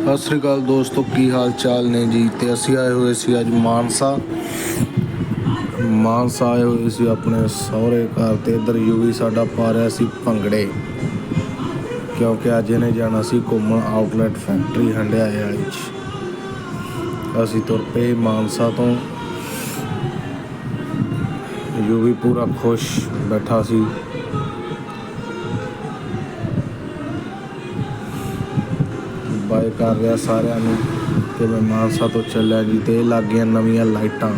ਸਤਿ ਸ੍ਰੀ ਅਕਾਲ ਦੋਸਤੋ, ਕੀ ਹਾਲ ਚਾਲ ਨੇ ਜੀ? ਤੇ ਅਸੀਂ ਆਏ ਹੋਏ ਸੀ ਅੱਜ ਮਾਨਸਾ। ਮਾਨਸਾ ਆਏ ਹੋਏ ਸੀ ਆਪਣੇ ਸਹੁਰੇ ਘਰ ਤੇ। ਇਧਰ ਯੂਵੀ ਸਾਡਾ ਪਾ ਰਿਹਾ ਸੀ ਭੰਗੜੇ। ਕਿਉਂਕਿ ਅੱਜ ਇਹਨੇ ਜਾਣਾ ਸੀ ਘੁੰਮਣ ਆਊਟਲੈਟ ਫੈਕਟਰੀ ਹੰਡਿਆਏ ਵਾਲੀ ਅਸੀਂ ਤੁਰ ਪਏ ਮਾਨਸਾ ਤੋਂ। ਯੂਵੀ ਪੂਰਾ ਖੁਸ਼ ਬੈਠਾ ਸੀ। ਬਾਏ ਕਰ ਰਿਹਾ ਸਾਰਿਆਂ ਨੂੰ ਕਿ ਮੈਂ ਮਾਨਸਾ ਤੋਂ ਚੱਲਿਆ ਜੀ ਤੇ ਇਹ ਲੱਗ ਗਈਆਂ ਨਵੀਆਂ ਲਾਈਟਾਂ,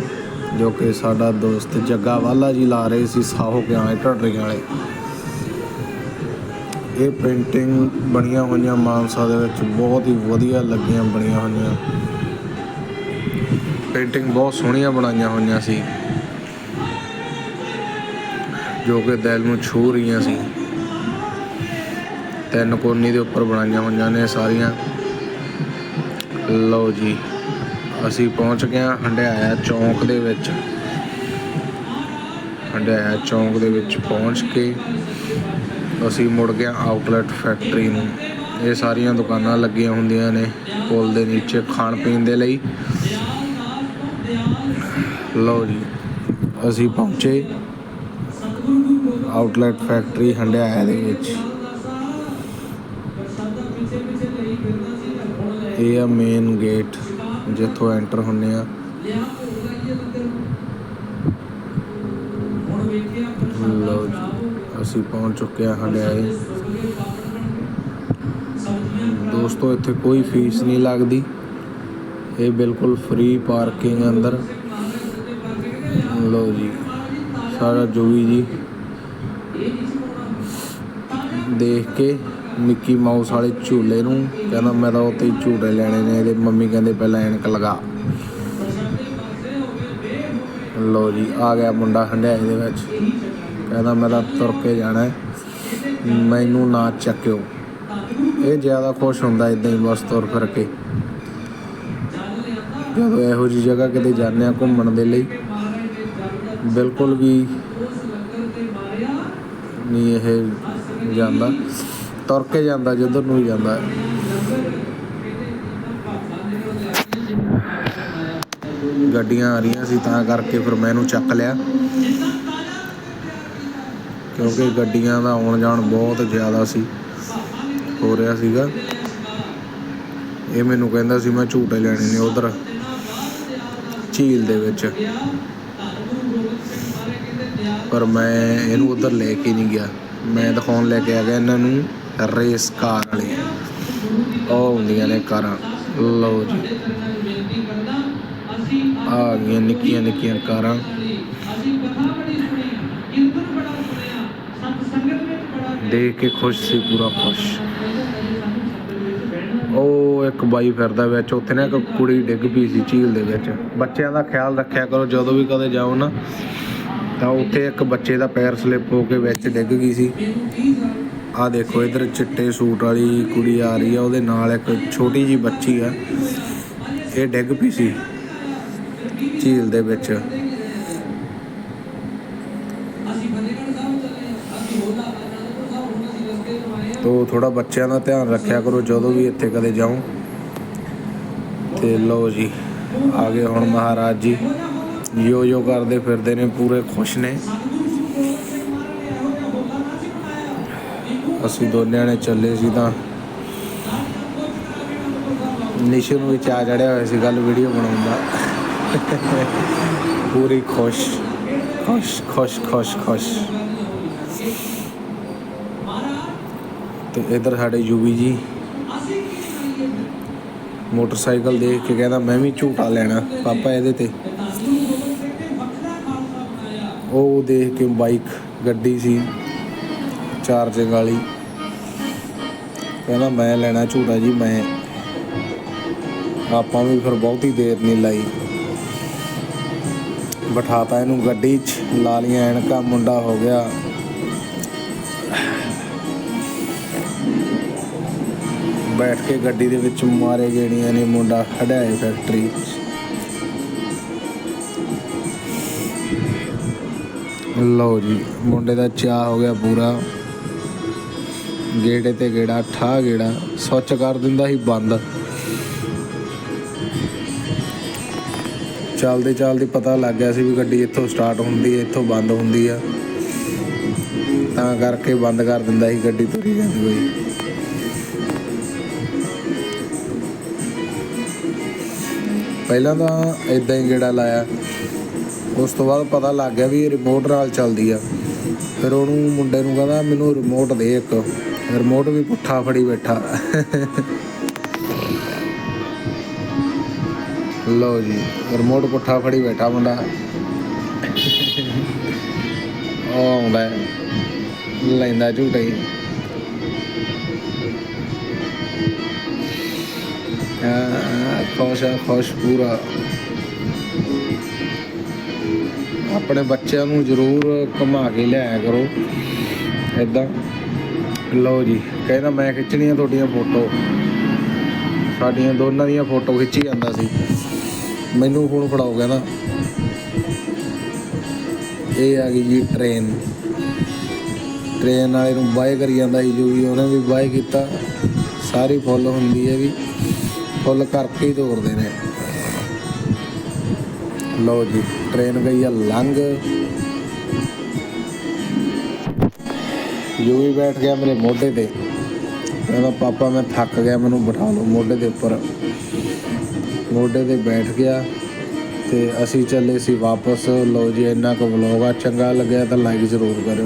ਜੋ ਕਿ ਸਾਡਾ ਦੋਸਤ ਜੱਗਾ ਵਾਲਾ ਜੀ ਲਾ ਰਹੇ ਸੀ ਸਾਹੋ ਕੇ ਆਏ ਢੱਡਰੀਆਂ ਵਾਲੇ। ਇਹ ਪੇਂਟਿੰਗ ਬਣੀਆਂ ਹੋਈਆਂ ਮਾਨਸਾ ਦੇ ਵਿੱਚ ਬਹੁਤ ਹੀ ਵਧੀਆ ਲੱਗੀਆਂ ਬਣੀਆਂ ਹੋਈਆਂ। ਪੇਂਟਿੰਗ ਬਹੁਤ ਸੋਹਣੀਆਂ ਬਣਾਈਆਂ ਹੋਈਆਂ ਸੀ, ਜੋ ਕਿ ਦਿਲ ਨੂੰ ਛੂ ਰਹੀਆਂ ਸੀ। ਤਿੰਨ ਕੋਨੀ ਦੇ ਉੱਪਰ ਬਣਾਈਆਂ ਹੋਈਆਂ ਨੇ ਸਾਰੀਆਂ। ਲਓ ਜੀ, ਅਸੀਂ ਪਹੁੰਚ ਗਏ ਹਾਂ ਹੰਡਿਆਇਆ ਚੌਂਕ ਦੇ ਵਿੱਚ। ਹੰਡਿਆਇਆ ਚੌਂਕ ਦੇ ਵਿੱਚ ਪਹੁੰਚ ਕੇ ਅਸੀਂ ਮੁੜ ਗਏ ਆਊਟਲੈਟ ਫੈਕਟਰੀ ਨੂੰ। ਇਹ ਸਾਰੀਆਂ ਦੁਕਾਨਾਂ ਲੱਗੀਆਂ ਹੁੰਦੀਆਂ ਨੇ ਪੁਲ ਦੇ ਨੀਚੇ ਖਾਣ ਪੀਣ ਦੇ ਲਈ। ਲਓ ਜੀ, ਅਸੀਂ ਪਹੁੰਚੇ ਆਊਟਲੈਟ ਫੈਕਟਰੀ ਹੰਡਿਆਇਆ ਦੇ ਵਿੱਚ। ਇਹ ਆ ਮੇਨ ਗੇਟ ਜਿੱਥੋਂ ਐਂਟਰ ਹੁੰਨੇ ਆ। ਲਓ ਜੀ, ਅਸੀਂ ਪਹੁੰਚ ਚੁੱਕੇ ਹਾਂ ਹੰਡਿਆਏ ਦੋਸਤੋ, ਇੱਥੇ ਕੋਈ ਫੀਸ ਨਹੀਂ ਲੱਗਦੀ। ਇਹ ਬਿਲਕੁਲ ਫ੍ਰੀ ਪਾਰਕਿੰਗ ਅੰਦਰ। ਲਓ ਜੀ, ਸਾਰਾ ਜੋਗੀ ਜੀ। ਦੇਖ ਕੇ ਮਿੱਕੀ ਮਾਊਸ ਵਾਲੇ ਝੂਲੇ ਨੂੰ, ਕਹਿੰਦਾ ਮੈਂ ਤਾਂ ਉੱਤੇ ਹੀ ਝੂਟੇ ਲੈਣੇ ਨੇ, ਇਹਦੇ ਮੰਮੀ ਕਹਿੰਦੇ ਪਹਿਲਾਂ ਐਨਕ ਲਗਾ। ਲੋ ਜੀ, ਆ ਗਿਆ ਮੁੰਡਾ ਹੰਡਿਆਏ ਦੇ ਵਿੱਚ। ਕਹਿੰਦਾ ਮੈਂ ਤਾਂ ਤੁਰ ਕੇ ਜਾਣਾ ਮੈਨੂੰ ਨਾ ਚੱਕਿਓ। ਇਹ ਜ਼ਿਆਦਾ ਖੁਸ਼ ਹੁੰਦਾ ਇਦਾਂ ਹੀ ਬਸ ਤੁਰ ਫਿਰ ਕੇ। ਜਦੋਂ ਇਹੋ ਜਿਹੀ ਜਗ੍ਹਾ ਕਿਤੇ ਜਾਂਦੇ ਆ ਘੁੰਮਣ ਦੇ ਲਈ, ਬਿਲਕੁਲ ਵੀ ਨਹੀਂ ਇਹ ਜਾਂਦਾ। ਤੁਰ ਕੇ ਜਾਂਦਾ, ਜਿੱਧਰ ਨੂੰ ਵੀ ਜਾਂਦਾ। ਗੱਡੀਆਂ ਆ ਰਹੀਆਂ ਸੀ, ਤਾਂ ਕਰਕੇ ਫਿਰ ਮੈਂ ਇਹਨੂੰ ਚੱਕ ਲਿਆ। ਕਿਉਂਕਿ ਗੱਡੀਆਂ ਦਾ ਆਉਣ ਜਾਣ ਬਹੁਤ ਜ਼ਿਆਦਾ ਸੀ, ਹੋ ਰਿਹਾ ਸੀਗਾ। ਇਹ ਮੈਨੂੰ ਕਹਿੰਦਾ ਸੀ, ਮੈਂ ਝੂਟੇ ਲੈਣੇ ਨੇ ਉਧਰ, ਝੀਲ ਦੇ ਵਿੱਚ। ਪਰ ਮੈਂ ਇਹਨੂੰ ਉਧਰ ਲੈ ਕੇ ਨਹੀਂ ਗਿਆ। ਮੈਂ ਦਿਖਾਉਣ ਲੈ ਕੇ ਆ ਗਿਆ ਇਹਨਾਂ ਨੂੰ। ਰੇਸ ਕਾਰ ਵਾਲੀ। ਉਹ ਹੁੰਦੀਆਂ ਨੇ ਕਾਰਾਂ। ਲਓ ਜੀ। ਆ ਗਈਆਂ ਨਿੱਕੀਆਂ ਨਿੱਕੀਆਂ ਕਾਰਾਂ। ਦੇਖ ਕੇ ਖੁਸ਼ ਸੀ, ਪੂਰਾ ਖੁਸ਼। ਉਹ ਇੱਕ ਬਾਈ ਫਿਰਦਾ ਵਿੱਚ, ਉੱਥੇ ਨਾ ਇੱਕ ਕੁੜੀ ਡਿੱਗ ਪਈ ਸੀ ਝੀਲ ਦੇ ਵਿੱਚ। ਬੱਚਿਆਂ ਦਾ ਖਿਆਲ ਰੱਖਿਆ ਕਰੋ, ਜਦੋਂ ਵੀ ਕਦੇ ਜਾਓ ਨਾ, ਤਾਂ ਉੱਥੇ ਇੱਕ ਬੱਚੇ ਦਾ ਪੈਰ ਸਲਿੱਪ ਹੋ ਕੇ ਵਿੱਚ ਡਿੱਗ ਗਈ ਸੀ। ਆ ਦੇਖੋ ਇਧਰ ਚਿੱਟੇ ਸੂਟ ਵਾਲੀ ਕੁੜੀ ਆ ਰਹੀ ਆ, ਉਹਦੇ ਨਾਲ ਇੱਕ ਛੋਟੀ ਜੀ ਬੱਚੀ ਆ। ਇਹ ਡਿੱਗ ਪਈ ਸੀ ਝੀਲ ਦੇ ਵਿੱਚ। ਤੋ ਥੋੜਾ ਬੱਚਿਆਂ ਦਾ ਧਿਆਨ ਰੱਖਿਆ ਕਰੋ, ਜਦੋਂ ਵੀ ਇੱਥੇ ਕਦੇ ਜਾਓ ਤੇ ਲਓ ਜੀ, ਆ ਗਏ ਹੁਣ ਮਹਾਰਾਜ ਜੀ। ਯੋ ਯੋ ਕਰਦੇ ਫਿਰਦੇ ਨੇ, ਪੂਰੇ ਖੁਸ਼ ਨੇ। ਅਸੀਂ ਦੋਨਿਆਂ ਨੇ ਚੱਲੇ ਸੀ ਤਾਂ ਨਿਸ਼ੂ ਨੂੰ ਵੀ ਚਾਹ ਚੜਿਆ ਹੋਇਆ ਸੀ ਗੱਲ ਵੀਡੀਓ ਬਣਾਉਣ ਪੂਰੀ ਖੁਸ਼ ਖੁਸ਼ ਖੁਸ਼ ਖੁਸ਼ ਖੁਸ਼। ਤੇ ਇਧਰ ਸਾਡੇ ਯੂਵੀ ਜੀ ਮੋਟਰਸਾਈਕਲ ਦੇਖ ਕੇ ਕਹਿੰਦਾ, ਮੈਂ ਵੀ ਝੂਟਾ ਲੈਣਾ ਪਾਪਾ ਇਹਦੇ ਤੇ। ਉਹ ਦੇਖ ਕੇ ਬਾਈਕ, ਗੱਡੀ ਸੀ। ਚਾਰਜਿੰਗ ਵਾਲੀ। ਕਹਿੰਦਾ ਮੈਂ ਲੈਣਾ ਝੂਟਾ ਜੀ, ਮੈਂ। ਆਪਾਂ ਵੀ ਫਿਰ ਬਹੁਤੀ ਦੇਰ ਨਹੀਂ ਲਾਈ। ਬਿਠਾਤਾ ਇਹਨੂੰ ਗੱਡੀ 'ਚ, ਲਾ ਲੀਆਂ ਐਨਕਾ, ਮੁੰਡਾ ਹੋ ਗਿਆ। ਬੈਠ ਕੇ ਗੱਡੀ ਦੇ ਵਿੱਚ ਮਾਰੇ ਗੇੜੀਆਂ ਨੇ ਮੁੰਡਾ ਹੜਾਏ ਫੈਕਟਰੀ ਲਓ ਜੀ, ਮੁੰਡੇ ਦਾ ਚਾਹ ਹੋ ਗਿਆ ਪੂਰਾ। ਗੇੜੇ ਤੇ ਗੇੜਾ ਠਾ ਗੇੜਾ ਸਵੱਛ ਕਰ ਦਿੰਦਾ ਸੀ ਬੰਦ। ਚੱਲਦੇ ਚੱਲਦੇ ਪਤਾ ਲੱਗ ਗਿਆ ਸੀ ਵੀ ਗੱਡੀ ਇੱਥੋਂ ਸਟਾਰਟ ਹੁੰਦੀ ਹੈ, ਇੱਥੋਂ ਬੰਦ ਹੁੰਦੀ ਆ। ਤਾਂ ਕਰਕੇ ਬੰਦ ਕਰ ਦਿੰਦਾ ਸੀ ਗੱਡੀ ਤੁਰੀ ਜਾਂਦੀ ਹੋਈ। ਪਹਿਲਾਂ ਤਾਂ ਇਦਾਂ ਹੀ ਗੇੜਾ ਲਾਇਆ। ਉਸ ਤੋਂ ਬਾਅਦ ਪਤਾ ਲੱਗ ਗਿਆ ਵੀ ਇਹ ਰਿਮੋਟ ਨਾਲ ਚੱਲਦੀ ਆ। ਫਿਰ ਉਹਨੂੰ ਮੁੰਡੇ ਨੂੰ ਕਹਿੰਦਾ ਮੈਨੂੰ ਰਿਮੋਟ ਦੇ ਇੱਕ। ਰਿਮੋਟ ਵੀ ਪੁੱਠਾ ਫੜੀ ਬੈਠਾ। ਲਓ ਜੀ ਰਿਮੋਟ ਪੁੱਠਾ ਫੜੀ ਬੈਠਾ ਮੁੰਡਾ। ਉਹ ਆਉਂਦਾ ਲੈਂਦਾ ਝੂਟੇ। ਹੀ, ਖੁਸ਼ ਆ, ਖੁਸ਼ ਪੂਰਾ। ਆਪਣੇ ਬੱਚਿਆਂ ਨੂੰ ਜ਼ਰੂਰ ਘੁਮਾ ਕੇ ਲਿਆਇਆ ਕਰੋ। ਇਦਾਂ ਲਓ ਜੀ, ਕਹਿੰਦਾ ਮੈਂ ਖਿੱਚਣੀਆਂ ਤੁਹਾਡੀਆਂ ਫੋਟੋ। ਸਾਡੀਆਂ ਦੋਨਾਂ ਦੀਆਂ ਫੋਟੋ ਖਿੱਚੀ ਜਾਂਦਾ ਸੀ। ਮੈਨੂੰ ਫੋਨ ਫੜਾਓ ਕਹਿੰਦਾ। ਇਹ ਆ ਗਈ ਜੀ ਟ੍ਰੇਨ। ਟ੍ਰੇਨ ਵਾਲੇ ਨੂੰ ਬਾਏ ਕਰੀ ਜਾਂਦਾ ਸੀ, ਜੋ ਵੀ ਉਹਨੇ ਵੀ ਬਾਏ ਕੀਤਾ। ਸਾਰੀ ਫੁੱਲ ਹੁੰਦੀ ਹੈ ਵੀ ਫੁੱਲ ਕਰਕੇ ਹੀ ਤੋਰਦੇ ਨੇ। ਲਓ ਜੀ ਟ੍ਰੇਨ ਗਈ ਆ ਲੰਘ। ਜੋ ਬੈਠ ਗਿਆ ਮੇਰੇ ਮੋਢੇ ਤੇ। ਕਹਿੰਦਾ ਪਾਪਾ ਮੈਂ ਥੱਕ ਗਿਆ, ਮੈਨੂੰ ਬਿਠਾ ਲਓ ਮੋਢੇ ਦੇ ਉੱਪਰ। ਮੋਢੇ ਤੇ ਬੈਠ ਗਿਆ ਤੇ ਅਸੀਂ ਚੱਲੇ ਸੀ ਵਾਪਸ। ਲਓ ਜੀ, ਇੰਨਾ ਕੁ ਵਲੌਗ ਆ, ਚੰਗਾ ਲੱਗਿਆ ਤਾਂ ਲਾਈਕ ਜ਼ਰੂਰ ਕਰਿਓ।